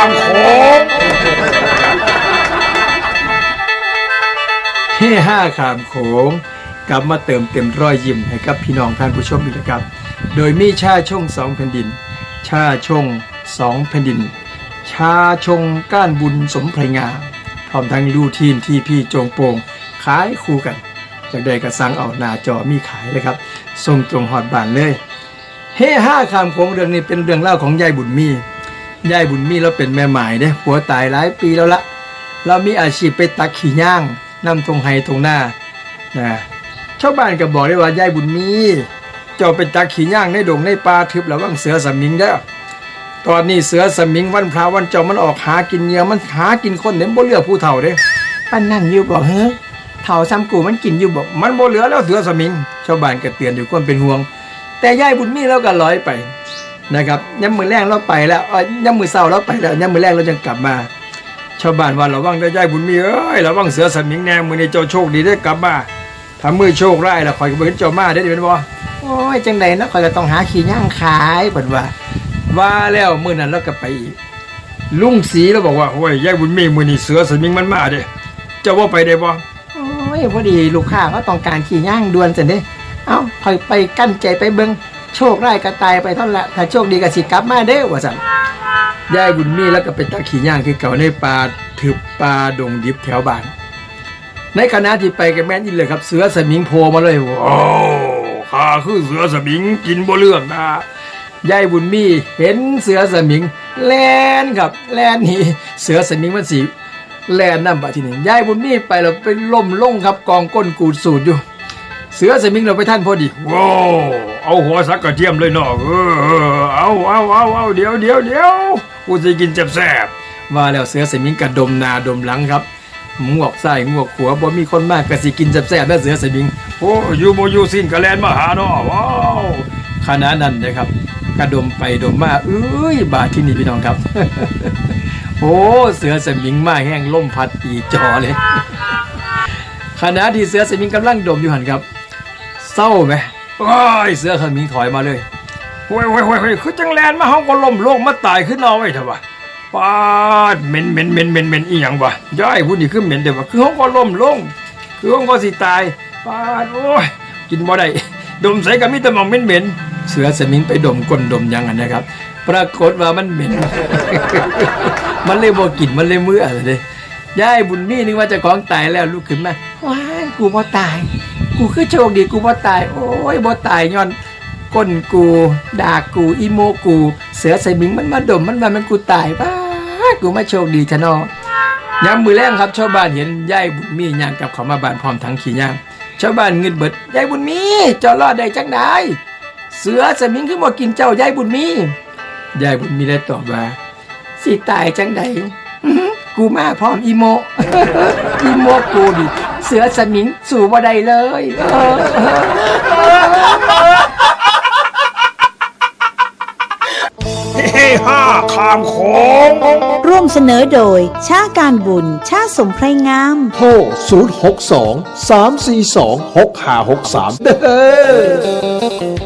ามโขงเฮ่ห้าขามโขงกลับมาเติมเต็มรอยยิ้มให้กับพี่น้องท่านผู้ชมอีกแล้วครับ โดยมีชาชงสองแผ่นดิน ชาชงสองแผ่นดิน ชาชงก้านบุญสมไพรงามพร้อมทั้งลูทีนที่พี่โจงโปงขายคู่กันจากได้กระสังเอาหน้าจอมีขายเลยครับส่งตรงหอดบานเลย เฮ่ห้าคำโขงเรื่องนี้เป็นเรื่องเล่าของยายบุญมี ยายบุญมีเราเป็นแม่หมายเด้ผัวตายหลายปีแล้วละเรามีอาชีพไปตักขี้ย่างนำทงไห้ทงหน้านะชาวบ้านก็บอกได้ว่ายายบุญมีเจ้าไปตักขี้ย่างในดงในป่าทึบระวังเสือสมิงเด้อตอนนี้เสือสมิงวันพระวันเจ้ามันออกหากินเหยื่อมันหากินคนเด่นบ่เหลือผู้เฒ่าเด้ปันนั่นอยู่บอกเฮ้อเฒ่าซ้ำกูมันกินอยู่บอกมันบ่เหลือแล้วเสือสมิง ชาวบ้านก็เตือนด้วยความเป็นห่วง แต่ยายบุญมีเราก็ลอยไป นะครับย้ำมือแรงเราไปแล้วอ้ยย้ำมือเศร้าเราไปแล้วย้ำมือแรงเราจึงกลับมา ชาวบ้านว่าระวังได้ยายบุญมีเอ้ยระวังเสือสมิงแนมือในเจ้าโชคดีได้กลับมาถ้ามือโชคไร้ายแล้วคอยก็บ่เห็นเจ้ามาได้อเป็นบ่โอ้ยจังใดนะคอยก็ต้องหาขี้ย่างขายเพิ่นว่า ว่าแล้วมือนั้นเราก็ไปอีกลุงศรีเราบอกว่าโอ้ยยายบุญมีมือนี้เสือสมิงมันมาเด้เจ้าว่าไปได้บ่โอ้ยพอดีลูกค้าเขาต้องการขี้ย่างด่วนซั่นเด้เอ้าคอยไปกั้นใจไปเบิ่ง โชคร้ายก็ตายไปเท่านั้นละถ้าโชคดีก็สิกลับมาเด้อว่าซั่นยายบุญมีแล้วก็ไปตักขี้ย่างคือเก่าในป่าถึบป่าดงดิบแถวบ้าน ในคณะที่ไปกันแม่นยินเลยครับ เสือสมิงโผล่มาเลยว้าวข้าคือเสือสมิงกินบ่เลือกนะยายบุญมีเห็นเสือสมิงแลนครับแลนนี่เสือสมิงมันสีแลนน้ำบะที่นี่ยายบุญมีไปแล้วไปล่มลงครับกองก้นกูดสูดอยู่ เสือสมิงเราไปท่านพอดีว้าวเอาหัวสักกระเทียมเลยเนาะเออเอาเอาเอาเอาเดี๋ยวเดี๋ยวเดี๋ยวกูจะกินแซ่บๆว่าแล้วเสือสมิงกระดมหนาดมหลังครับงวกใส่งวกขัวบ่มีคนมากก็สิกินแซ่บๆแล้วเสือสมิงโอ้อยู่บ่อยู่สิ้นกระแลนมาหาเนาะว้าวขณะนั้นนะครับ กระดมไปดมมาเอ้ยบาดที่นี่พี่น้องครับ โอ้เสือสมิงมาแห้งล่มพัดปีจอเลยขณะที่เสือสมิงกำลังดมอยู่หันครับ เศร้าไหมโอ้ยเสือสมิงถอยมาเลยโอ้ยโอ้ยโอ้ยโอ้ยคือจังแลนมาห้องก็ล่มโลกมาตายขึ้นเอาไว้เถอะวะปาดเหม็นเหม็นเหม็นเหม็นเหม็นอีหยังวะย่ายผู้นี้คือเหม็นเดี๋ยววะคือห้องก็ล่มลงคือห้องก็สิตายปาดโอ้ยกินบ่ได้ดมใส่กับมิตรมองเหม็นเหม็นเสือสมิงไปดมก้นดมยังอันนะครับ ปรากฏว่ามันเหม็น มันเลยบ่กินมันเลยเมื่อเลยยายบุญมีนึกว่าจะของตายแล้วลุกขึ้นมาว้ายกูบ่ตาย กูคือโชคดีกูบ่ตาย โอ้ยบ่ตายย้อนก้นกู ด่ากูอีโมกู เสือใส่มิงมันมาดมมันมามันกูตายป้ากูมาโชคดีทะนอยามมือแรงครับชาวบ้านเห็นยายบุญมีย่างกับเขามาบ้านพร้อมทั้งขี่ย่างชาวบ้านเงินเบิดยายบุญมีเจ้ารอดได้จังไดเสือสมิงคือบ่กินเจ้ายายบุญมียายบุญมีได้ตอบว่าสิตายจังใดกูมาพร้อมอีโมอีโมกูดิ สือสมิงสู่บ่ได้เลยเออเฮ้ห้าขามโขงร่วมเสนอโดย ชาการบุญ ชาสมไพรงาม โทร062 342 6563เด้อ